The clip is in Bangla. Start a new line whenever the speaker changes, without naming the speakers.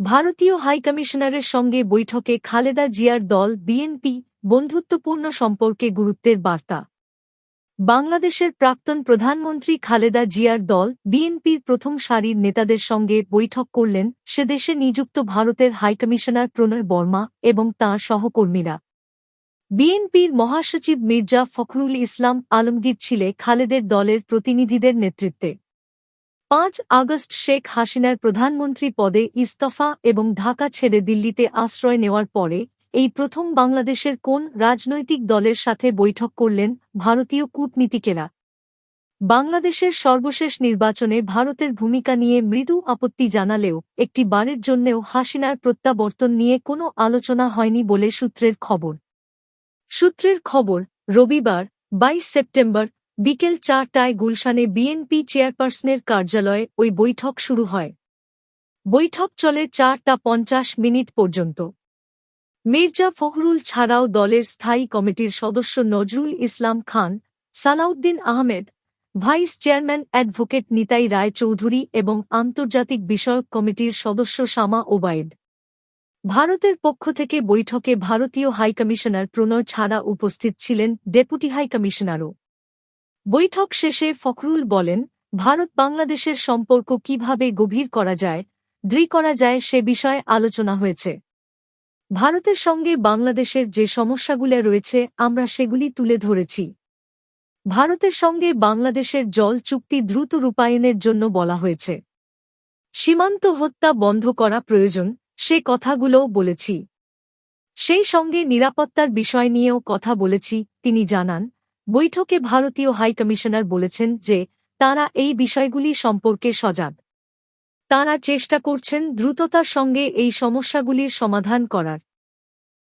ভারতীয় হাইকমিশনারের সঙ্গে বৈঠকে খালেদা জিয়ার দল বিএনপি বন্ধুত্বপূর্ণ সম্পর্কে গুরুত্বের বার্তা। বাংলাদেশের প্রাক্তন প্রধানমন্ত্রী খালেদা জিয়ার দল বিএনপির প্রথম সারির নেতাদের সঙ্গে বৈঠক করলেন সে দেশে নিযুক্ত ভারতের হাইকমিশনার প্রণয় বর্মা এবং তাঁর সহকর্মীরা। বিএনপির মহাসচিব মির্জা ফখরুল ইসলাম আলমগীর ছিলে খালেদের দলের প্রতিনিধিদের নেতৃত্বে। পাঁচ আগস্ট শেখ হাসিনার প্রধানমন্ত্রী পদে ইস্তফা এবং ঢাকা ছেড়ে দিল্লিতে আশ্রয় নেওয়ার পরে, এই প্রথম বাংলাদেশের কোন রাজনৈতিক দলের সাথে বৈঠক করলেন ভারতীয় কূটনীতিকেরা? বাংলাদেশের সর্বশেষ নির্বাচনে ভারতের ভূমিকা নিয়ে মৃদু আপত্তি জানালেও, একটি বারের জন্যেও হাসিনার প্রত্যাবর্তন নিয়ে কোনো আলোচনা হয়নি বলে সূত্রের খবর। সূত্রের খবর, রবিবার, বাইশ সেপ্টেম্বর বিকেল চারটায় গুলশানে বিএনপি চেয়ারপারসনের কার্যালয়ে ওই বৈঠক শুরু হয়। বৈঠক চলে চারটা পঞ্চাশ মিনিট পর্যন্ত। মির্জা ফখরুল ছাড়াও দলের স্থায়ী কমিটির সদস্য Nazrul Islam Khan, Salahuddin Ahmed, vice chairman advocate Nitai Roy Chowdhury এবং আন্তর্জাতিক বিষয়ক কমিটির সদস্য শামা ওবায়েদ। ভারতের পক্ষ থেকে বৈঠকে ভারতীয় হাইকমিশনার প্রণয় ছাড়া উপস্থিত ছিলেন ডেপুটি হাইকমিশনারও। বৈঠক শেষে ফখরুল বলেন, ভারত বাংলাদেশের সম্পর্ক কীভাবে গভীর করা যায়, দৃঢ় করা যায় সে বিষয়ে আলোচনা হয়েছে। ভারতের সঙ্গে বাংলাদেশের যে সমস্যাগুলো রয়েছে, আমরা সেগুলি তুলে ধরেছি। ভারতের সঙ্গে বাংলাদেশের জল চুক্তি দ্রুত রূপায়ণের জন্য বলা হয়েছে। সীমান্ত হত্যা বন্ধ করা প্রয়োজন, সে কথাগুলোও বলেছি। সেই সঙ্গে নিরাপত্তার বিষয় নিয়েও কথা বলেছি, তিনি জানান বৈঠকে ভারতীয় হাইকমিশনার বলেছেন যে, তারা এই বিষয়গুলি সম্পর্কে সজাগ। তারা চেষ্টা করছেন দ্রুততার সঙ্গে এই সমস্যাগুলির সমাধান করার।